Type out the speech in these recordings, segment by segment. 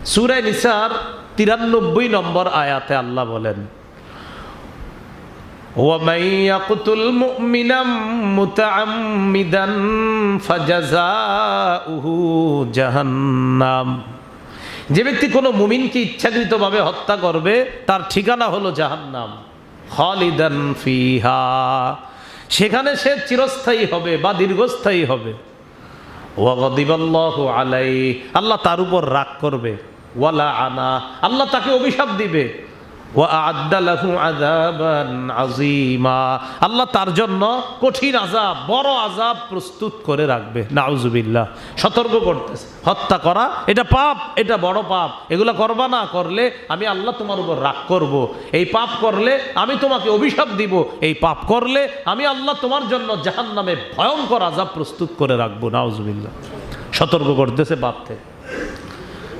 সুরায় নিসার তিরানব্বই নম্বর আয়াতে আল্লাহ বলেন ومن يقتل مؤمنا متعمدا فجزاؤه جهنم যে ব্যক্তি কোনো মুমিনকে ইচ্ছাকৃতভাবে হত্যা করবে তার ঠিকানা হলো জাহান্নাম খালিদান ফিহা সেখানে সে চিরস্থায়ী হবে বা দীর্ঘস্থায়ী হবে ওয়াগদিবাল্লাহু আলাই আল্লাহ তার উপর রাগ করবে ওয়ালা আনা। আল্লাহ তাকে অভিশাপ দিবে। আল্লাহ তার জন্য কঠিন আযাব, বড় আজাব প্রস্তুত করে রাখবে। নাউজুবিল্লাহ। সতর্ক করতেছে। হত্যা করা, এটা পাপ, এটা বড় পাপ। এগুলা করবা না, করলে আমি আল্লাহ তোমার উপর রাগ করব। এই পাপ করলে আমি তোমাকে অভিশাপ দিব। এই পাপ করলে আমি আল্লাহ তোমার জন্য জাহান্নামে ভয়ঙ্কর আজাব প্রস্তুত করে রাখব। নাউজুবিল্লাহ। সতর্ক করতেছে পাপ থেকে।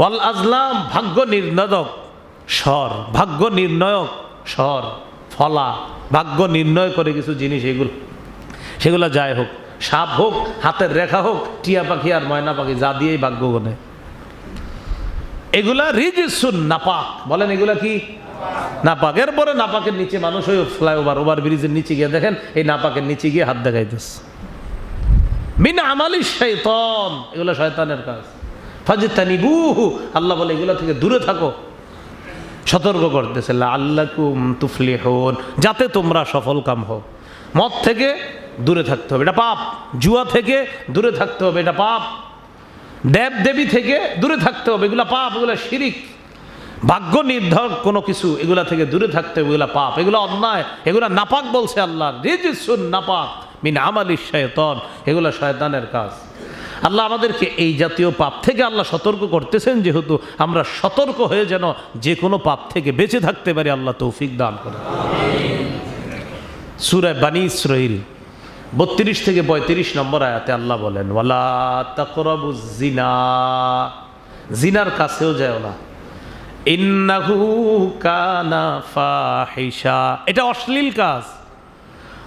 ওয়াল আজলাম, ভাগ্য নির্ণায়ক, স্বর, ভাগ্য নির্ণয়ক, স্বর, ফলা, ভাগ্য নির্ণয় করে কিছু জিনিস এগুলো। সেগুলো যাই হোক, সাপ হোক, হাতের রেখা হোক, টিয়া পাখি আর ময়না পাখি, যা দিয়েই ভাগ্য গনে এগুলা রিজিসুন নাপাক। বলেন এগুলা কি? নাপাক। এরপরে নাপাকের নিচে মানুষ ওই ফ্লাইওভার ওভার ব্রিজের নিচে গিয়ে দেখেন, এই নাপাকের নিচে গিয়ে হাত দেখাইতেছে। মিন আমালি শৈতন এগুলো শয়তানের কাজ। আল্লাহ বলে, এগুলো থেকে দূরে থাকো। সতর্ক করতেছে আল্লাকুম তুফলি হন যাতে তোমরা সফল কাম হও। মদ থেকে দূরে থাকতে হবে, এটা পাপ। জুয়া থেকে দূরে থাকতে হবে, এটা পাপ। দেব দেবী থেকে দূরে থাকতে হবে, এগুলা পাপ, এগুলো শিরিক। ভাগ্য নির্ধারক কোনো কিছু, এগুলা থেকে দূরে থাকতে হবে, এগুলা পাপ। এগুলো অন্যায়, এগুলা নাপাক বলছে আল্লাহ। রিজিসুন নাপাক মিন আমালি শয়তন। এগুলো শয়তানের কাজ। আল্লাহ আমাদেরকে এই জাতীয় পাপ থেকে আল্লাহ সতর্ক করতেছেন, যেহেতু আমরা সতর্ক হয়ে যেন যে কোনো পাপ থেকে বেঁচে থাকতে পারি, আল্লাহ তৌফিক দান করে সুরায় বানী ইসরাইল, বত্রিশ থেকে পঁয়ত্রিশ নম্বর আয়াতে আল্লাহ বলেন, ওয়ালা তাকরাবু জিনা জিনার কাছেও যায় না। ইন্নাহু কানা ফাহিশা। এটা অশ্লীল কাজ।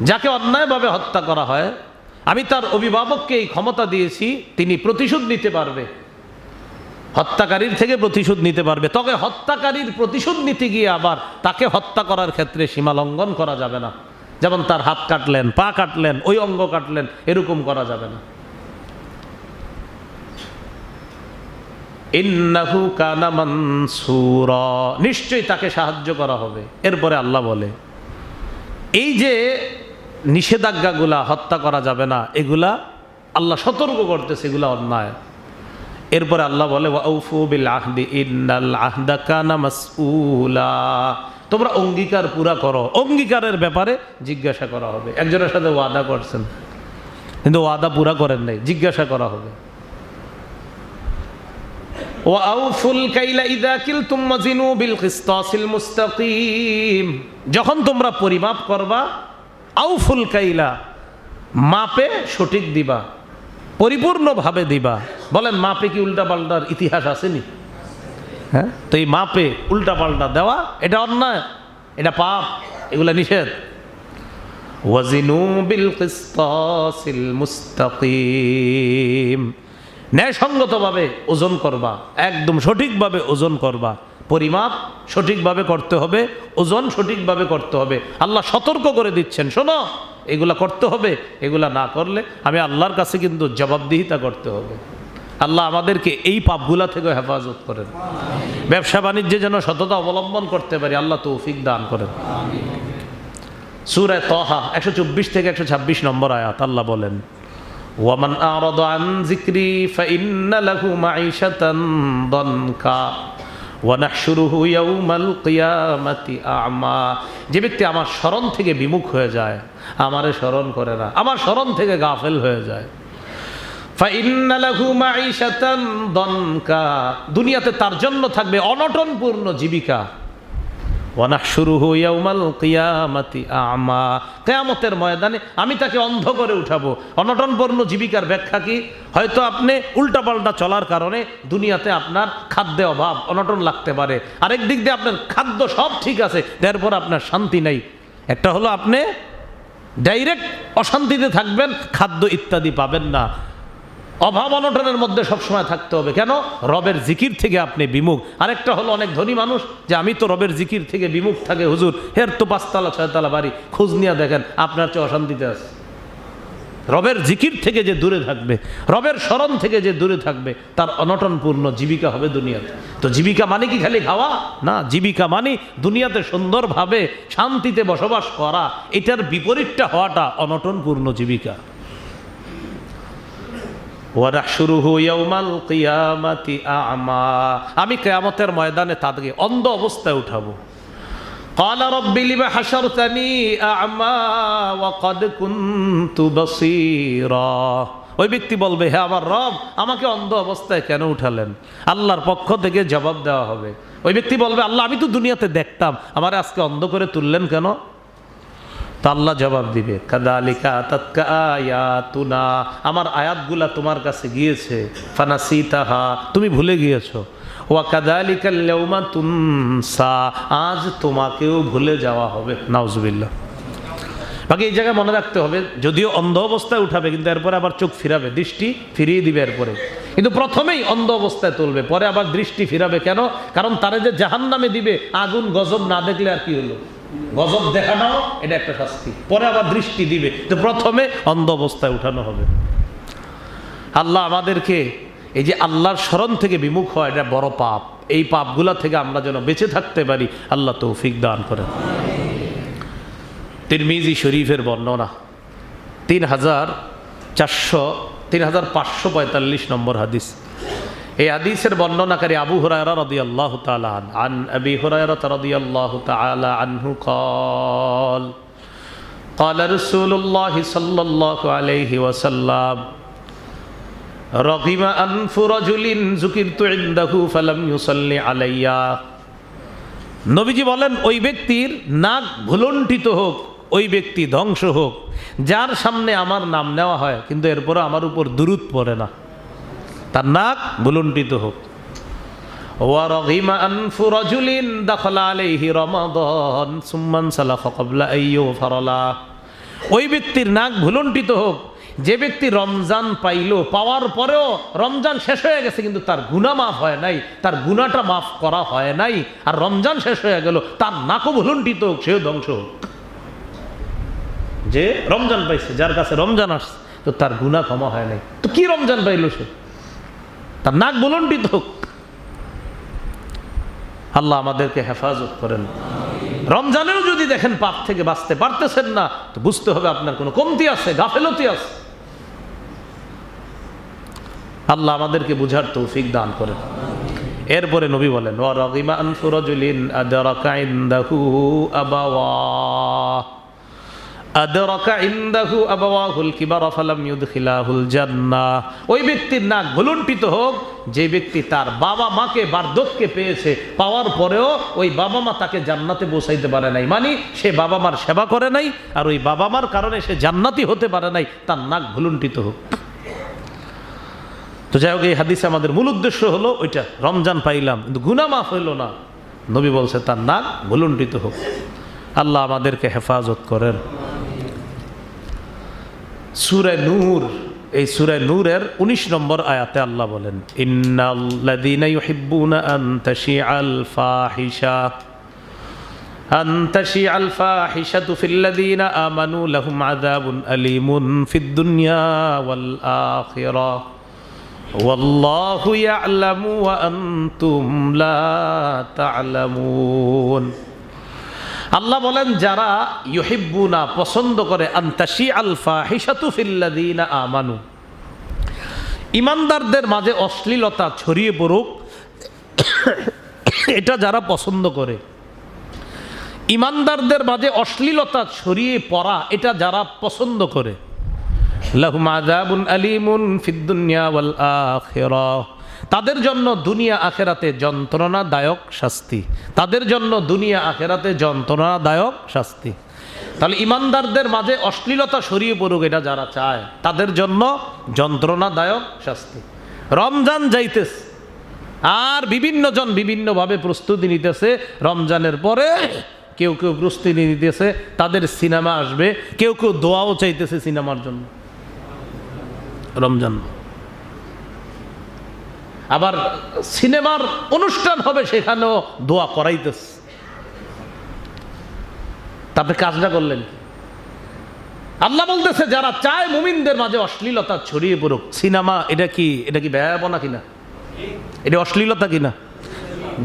যাকে অন্যায়ভাবে হত্যা করা হয়, আমি তার অভিভাবককে এই ক্ষমতা দিয়েছি, তিনি প্রতিশোধ নিতে পারবে। হত্যাকারীর থেকে প্রতিশোধ নিতে পারবে। তবে হত্যাকারীর প্রতিশোধ নিতে গিয়ে আবার তাকে হত্যা করার ক্ষেত্রে সীমা লঙ্ঘন করা যাবে না। যেমন তার হাত কাটলেন, পা কাটলেন, ওই অঙ্গ কাটলেন, এরকম করা যাবে না। ইন্নাহু নিশ্চয়ই তাকে সাহায্য করা হবে। এরপরে আল্লাহ বলে, এই যে নিষেধাজ্ঞাগুলা হত্যা করা যাবে না, এগুলা আল্লাহ সতর্ক করতেছে, এগুলা অন্যায়। এরপরে আল্লাহ বলে তোমরা অঙ্গীকার পুরা করো। অঙ্গীকারের ব্যাপারে জিজ্ঞাসা করা হবে। একজনের সাথে ওয়াদা করছেন, কিন্তু ওয়াদা পুরা করেন নাই, জিজ্ঞাসা করা হবে। যখন তোমরা পরিমাপ করবা আউফুল কাইলা, মাপে সঠিক দিবা, পরিপূর্ণভাবে দিবা। বলেন, মাপে কি উল্টা পাল্টার ইতিহাস আসেনি? হ্যাঁ? তো এই মাপে উল্টা পাল্টা দেওয়া, এটা অন্যায়, এটা পাপ, এগুলা নিষেধ। ওয়াজিনু বিল কিসতাসিল মুস্তাকিম। ন্যায়সঙ্গতভাবে ওজন করবা, একদম সঠিকভাবে ওজন করবা। পরিমাপ সঠিকভাবে করতে হবে, ওজন সঠিকভাবে করতে হবে। আল্লাহ সতর্ক করে দিচ্ছেন, শোনো, এগুলা করতে হবে, এগুলা না করলে আমি আল্লাহর কাছে কিন্তু জবাবদিহিতা করতে হবে। আল্লাহ আমাদেরকে এই পাপগুলা থেকে হেফাজত করেন। ব্যবসা বাণিজ্যে যেন সততা অবলম্বন করতে পারি, আল্লাহ তৌফিক দান করেন। সুরায় তহা, একশো চব্বিশ থেকে একশো ছাব্বিশ নম্বর আয়াত, আল্লাহ বলেন, ওয়ামান আরদ আন জিক্রি ফাইন্না লাহু মাঈশাতান দনকা। যে ব্যক্তি আমার স্মরণ থেকে বিমুখ হয়ে যায়, আমারে স্মরণ করে না, আমার স্মরণ থেকে গাফেল হয়ে যায়। দুনিয়াতে তার জন্য থাকবে অনটনপূর্ণ জীবিকা। কিয়ামাতি আ'মা। কিয়ামতের ময়দানে আমি তাকে অন্ধ করে উঠাবো। অনটনপূর্ণ জীবিকার ব্যাখ্যা কি? হয়তো আপনি উল্টাপাল্টা চলার কারণে দুনিয়াতে আপনার খাদ্যে অভাব, অনটন লাগতে পারে। আরেক দিক দিয়ে আপনার খাদ্য সব ঠিক আছে তারপর আপনার শান্তি নাই। একটা হলো আপনি ডাইরেক্ট অশান্তিতে থাকবেন, খাদ্য ইত্যাদি পাবেন না। অভাব অনটনের মধ্যে সবসময় থাকতে হবে। কেন? রবের জিকির থেকে আপনি বিমুখ। আরেকটা হলো অনেক ধনী মানুষ, যে আমি তো রবের জিকির থেকে বিমুখ থাকে, হুজুর। হের তো পাঁচতলা, ছয়তলা বাড়ি। খোঁজ নিয়ে দেখেন, আপনার চেয়ে অশান্তিতে আছে। রবের জিকির থেকে যে দূরে থাকবে, রবের স্মরণ থেকে যে দূরে থাকবে, তার অনটনপূর্ণ জীবিকা হবে দুনিয়াতে। তো জীবিকা মানে কি খালি খাওয়া? না, জীবিকা মানে দুনিয়াতে সুন্দরভাবে শান্তিতে বসবাস করা। এটার বিপরীতটা হওয়াটা অনটনপূর্ণ জীবিকা। আমি। কেয়ামতের ময়দানে তাদেরকে অন্ধ অবস্থায় উঠাবো। কালা রব্বি লিমা হাসারতানি আমা ওয়া কদ কুনতু বাসীরা। ওই ব্যক্তি বলবে হ্যাঁ আমার রব, আমাকে অন্ধ অবস্থায় কেন উঠালেন? আল্লাহর পক্ষ থেকে জবাব দেওয়া হবে। ওই ব্যক্তি বলবে, আল্লাহ, আমি তো দুনিয়াতে দেখতাম। আমার আজকে অন্ধ করে তুললেন কেন? তা আল্লাহ জবাব দিবে, কাদালিকা আমার আয়াতগুলা তোমার কাছে গিয়েছে, ফানাসিতাহা। তুমি ভুলে গিয়েছো, ওয়া কাদালিকা লেউমা তুনসা। আজ তোমাকেও ভুলে যাওয়া হবে, নাউজুবিল্লাহ। বাকি এই জায়গায় মনে রাখতে হবে, যদিও অন্ধ অবস্থায় উঠাবে, কিন্তু এরপরে আবার চোখ ফিরাবে, দৃষ্টি ফিরিয়ে দিবে এরপরে। কিন্তু প্রথমেই অন্ধ অবস্থায় তুলবে, পরে আবার দৃষ্টি ফিরাবে। কেন? কারণ তারা যে জাহান নামে দিবে, আগুন গজব না দেখলে আর কি হলো? গজব দেখানো, এটা একটা শাস্তি। পরে আবার দৃষ্টি দিবে তো প্রথমে অন্ধ অবস্থায় উঠানো হবে। আল্লাহ আমাদেরকে এই যে আল্লাহর স্মরণ থেকে বিমুখ হয় এটা বড় পাপ। এই পাপগুলা থেকে আমরা যেন বেঁচে থাকতে পারি, আল্লাহ তৌফিক দান করেন। তিরমিজি শরীফের বর্ণনা, তিন হাজার চারশো, তিন হাজার পাঁচশো পঁয়তাল্লিশ নম্বর হাদিস। এই হাদিসের বর্ণনাকারী আবু হুরায়রা রাদিয়াল্লাহু তাআলা আন আন আবি হুরায়রা রাদিয়াল্লাহু তাআলা আনহু قال قال رسول الله صلى الله عليه وسلم رغم أنف رجل ذكرت عنده فلم يصلي علي নবীজি বলেন ওই ব্যক্তির নাক ভুলণ্ঠিত হোক ওই ব্যক্তি ধ্বংস হোক যার সামনে আমার নাম নেওয়া হয় কিন্তু এরপরে আমার উপর দুরুদ পড়ে না তার নাক ভুলণ্ঠিত হোক ورغم أنف رجل دخل عليه رمضان ثم انسلخ قبل أن يغفر له ওই ব্যক্তির নাক ভুলণ্ঠিত হোক যে ব্যক্তি রমজান পাইল পাওয়ার পরেও রমজান শেষ হয়ে গেছে কিন্তু তার গুণা মাফ হয় নাই তার গুণাটা মাফ করা হয় নাই আর রমজান শেষ হয়ে গেল তার নাকও ভুলণ্ঠিত হোক সেও ধ্বংস হোক যে রমজান পাইছে যার কাছে রমজান আসছে তো তার গুণা ক্ষমা হয় নাই তো কি রমজান পাইল সে তার নাক ভুলণ্ঠিত হোক। আল্লাহ আমাদেরকে হেফাজত করেন। রমজানেও যদি দেখেন পাপ থেকে বাঁচতে পারতেছেন না, তো বুঝতে হবে আপনার কোনো কমতি আছে, গাফেলতি আছে। আল্লাহ আমাদেরকে বুঝার তৌফিক দান করেন। এরপরে নবী বলেন, ওয়া রাগিমা ইনদাহু আবাওয়া। ওই ব্যক্তির নাক হোক, যে ব্যক্তি তার বাবা বার্ধক্যে পেয়েছে, পাওয়ার পরেও ওই বাবা মা তাকে জান্নাতে পারে নাই। মানে সে বাবা মার সেবা করে নাই, আর ওই বাবা মার কারণে সে জান্নাতি হতে পারে নাই, তার নাক ভুলুণ্ঠিত হোক। তো যাই হোক, এই হাদিসে আমাদের মূল উদ্দেশ্য হলো ওইটা, রমজান পাইলাম, কিন্তু গুনা মাফ হইল না। নবী বলছে, তার নাক ভুলুণ্ঠিত হোক। আল্লাহ আমাদেরকে হেফাজত করেন। সুরে নূর এই সুরে নূরের ১৯ নম্বর আয়াতে আল্লাহ বলেন আলীমুন আল্লাহ বলেন, যারা ইউহিব্বুনা পছন্দ করে, আন্তাশি আল ফাহিশাতু ফিল্লাযিনা আমানু। ইমানদারদের মাঝে অশ্লীলতা ছড়িয়ে পড়ুক, এটা যারা পছন্দ করে। ইমানদারদের মাঝে অশ্লীলতা ছড়িয়ে পড়া, এটা যারা পছন্দ করে। লাহুম আযাবুন আলিমুন ফিদ দুনিয়া ওয়াল আখিরাহ তাদের জন্য দুনিয়া আখেরাতে যন্ত্রণাদায়ক শাস্তি। তাদের জন্য দুনিয়া আখেরাতে যন্ত্রণাদায়ক শাস্তি। তাহলে ইমানদারদের মাঝে অশ্লীলতা সরিয়ে পড়ুক এটা যারা চায়, তাদের জন্য যন্ত্রণাদায়ক শাস্তি। রমজান যাইতেছে, আর বিভিন্ন জন বিভিন্নভাবে প্রস্তুতি নিতেছে, রমজানের পরে কেউ কেউ প্রস্তুতি নিতেছে, তাদের সিনেমা আসবে, কেউ কেউ দোয়াও চাইতেছে সিনেমার জন্য। রমজান। আবার সিনেমার অনুষ্ঠান হবে সেখানেও দোয়া করাইতেছে। তা আপনি কাজটা করলেন আল্লাহ বলতেছে, যারা চায় মুমিনদের মাঝে অশ্লীলতা ছড়িয়ে পড়ুক, সিনেমা এটা কি এটা কি ব্যয়াবনা কিনা? এটা অশ্লীলতা কিনা?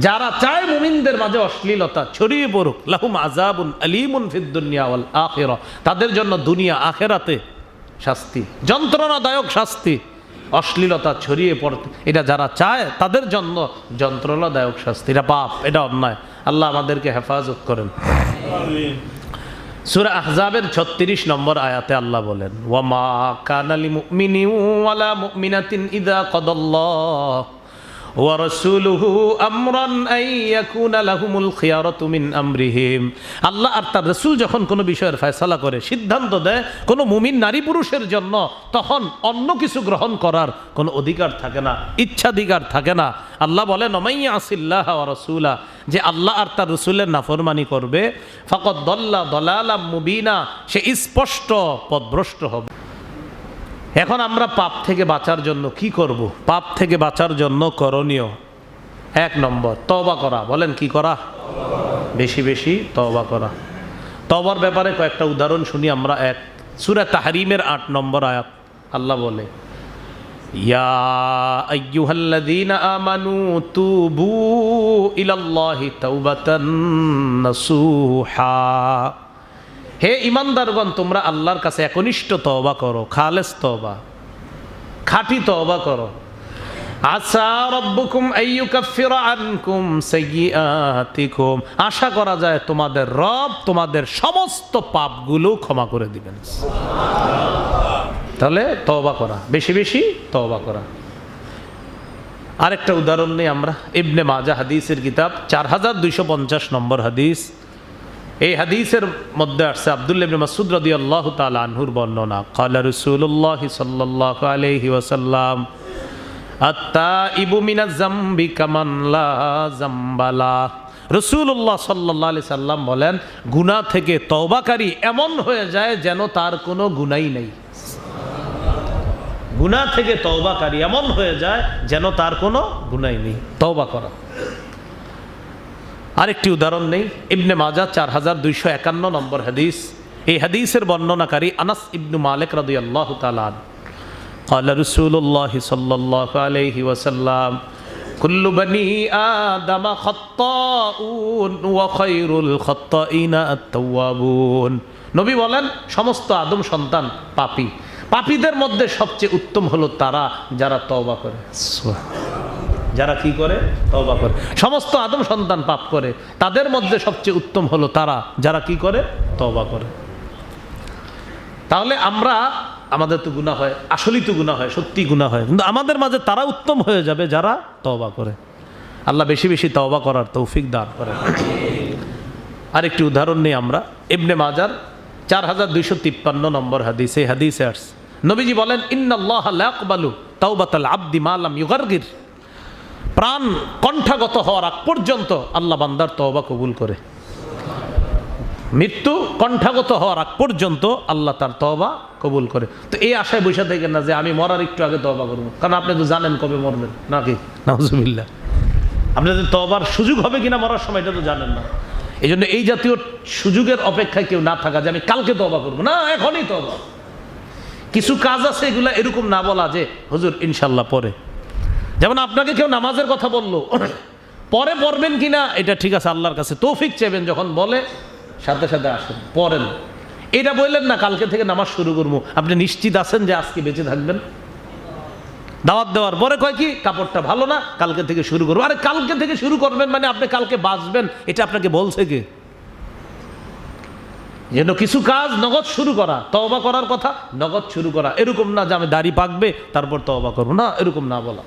যারা চায় মুমিনদের মাঝে অশ্লীলতা ছড়িয়ে পড়ুক, লাহুম আজাবুন আলিমুন ফিদ দুনিয়া ওয়াল আখিরা, তাদের জন্য দুনিয়া আখেরাতে শাস্তি, যন্ত্রণাদায়ক শাস্তি। অশ্লীলতা ছড়িয়ে পড়তে এটা যারা চায় তাদের জন্য যন্ত্রণাদায়ক শাস্তি। এটা পাপ, এটা অন্যায়। আল্লাহ আমাদেরকে হেফাজত করেন। সুরা আহজাবের 36 নম্বর আয়াতে আল্লাহ বলেন, ওয়া মা কানালি মুমিনি ওয়ালা মুমিনাতিন ইদা কাদাল্লাহ। আল্লাহ আর তার রাসূল যখন কোনো বিষয়ের ফয়সালা করে, সিদ্ধান্ত দেয়, কোনো মুমিন নারী পুরুষের জন্য, তখন অন্য কিছু গ্রহণ করার কোনো অধিকার থাকে না, ইচ্ছাধিকার থাকে না। আল্লাহ বলেন ওমাইয়া আসিল্লাহ রাসূলা যে আল্লাহ আর তার রসুলের নাফরমানি করবে। ফকত দল্লা দলালা মুবিনা, সে স্পষ্ট পদভ্রষ্ট হবে। এখন আমরা পাপ থেকে বাঁচার জন্য কি করব? পাপ থেকে বাঁচার জন্য করণীয়। এক নম্বর, তওবা করা। বলেন, কি করা? বেশি বেশি তওবা করা। তবার ব্যাপারে কয়েকটা উদাহরণ শুনি আমরা এক। সুরা তাহরিমের আট নম্বর আয়াত। আল্লাহ বলে, ইয়া হে ইমানদারগণ, তোমরা আল্লাহর কাছে একনিষ্ঠ তওবা করো, খালেস তওবা, খাঁটি তওবা করো। আশা করা যায় তোমাদের রব তোমাদের সমস্ত পাপগুলো ক্ষমা করে দিবেন। তাহলে তওবা করা, বেশি বেশি তওবা করা। আরেকটা উদাহরণ নেই আমরা। ইবনে মাজা হাদিসের কিতাব, চার হাজার দুইশো পঞ্চাশ নম্বর হাদিস। এই হাদিসের মধ্যে আসছে আব্দুল্লাহ ইবনে মাসুদ রাদিয়াল্লাহু তাআলা আনহুর বর্ণনা। ক্বালা রাসূলুল্লাহ সাল্লাল্লাহু আলাইহি ওয়াসাল্লাম আত্তাইবু মিনাজ জামবি কামান লা জামবালা রসুল্লাহ সাল্লাহ আলি বলেন, গুনাহ থেকে তওবাকারী এমন হয়ে যায় যেন তার কোনো গুনাই নেই। গুনাহ থেকে তওবাকারী এমন হয়ে যায় যেন তার কোনো গুনাই নেই। তওবা করা। আরেকটি উদাহরণ নেই ইবনে মাজা চার হাজার দুইশো একান্ন নম্বর হাদিস এই হাদিসের বর্ণনাকারী আনাস ইবনু মালিক রাদি আল্লাহ তালান قال رسول الله صلى الله عليه وسلم كل بني آدم خطاؤون وخير الخطائين التوابون নবী বলেন সমস্ত আদম সন্তান পাপী পাপীদের মধ্যে সবচেয়ে উত্তম হলো তারা যারা তওবা করে যারা কি করে? তওবা করে। সমস্ত আদম সন্তান পাপ করে। তাদের মধ্যে সবচেয়ে উত্তম হলো তারা। যারা কি করে? তওবা করে। তাহলে আমরা, আমাদের তো গুণা হয়। আসলেই তো গুণা হয় সত্যি গুণা হয়। কিন্তু আমাদের মাঝে তারা উত্তম হয়ে যাবে যারা তওবা করে। আল্লাহ বেশি বেশি তওবা করার তৌফিক দান করে আরেকটি উদাহরণ নেই আমরা। ইবনে মাজার চার হাজার দুইশো তিপ্পান্ন নম্বর হাদিস, এই হাদিসে নবীজি বলেন, ইন্নাল্লাহ লা ইয়াকবালু তাওবাতাল আবদি মালাম ইউগারগির। প্রাণ কণ্ঠাগত হওয়ার আগ পর্যন্ত আল্লাহ বান্দার তওবা কবুল করে। মৃত্যু কণ্ঠাগত হওয়ার আগ পর্যন্ত আল্লাহ তার তওবা কবুল করে। তো এই আশায় বসে থাকেন না যে আমি মরার একটু আগে তওবা করব। কারণ আপনি তো জানেন কবে মরবেন, নাকি? নাউজুবিল্লাহ। আপনাদের তওবার সুযোগ হবে কিনা মরার সময় এটা তো জানেন না। এই জন্য এই জাতীয় সুযোগের অপেক্ষায় কেউ না থাকা যে আমি কালকে তওবা করব। না, এখনই তওবা। কিছু কাজ আছে এগুলা এরকম না বলা যে হুজুর ইনশাল্লাহ পরে। যেমন আপনাকে কেউ নামাজের কথা বলল, পরে পড়বেন কিনা, এটা ঠিক আছে, আল্লাহর কাছে তৌফিক চেবেন, যখন বলে সাথে সাথে আসেন, পড়েন। এটা বললেন না, কালকে থেকে নামাজ শুরু করব। আপনি নিশ্চিত আছেন যে আজকে বেঁচে থাকবেন? দাওয়াত দেওয়ার পরে কয় কি, কাপড়টা ভালো না, কালকে থেকে শুরু করব। আরে, কালকে থেকে শুরু করবেন মানে আপনি কালকে বাঁচবেন, এটা আপনাকে বলছে কে? যেন কিছু কাজ নগদ শুরু করা, তওবা করার কথা, নগদ শুরু করা। এরকম না যে আমি দাড়ি পাকবে, তারপর তওবা করব। না, এরকম না বলা।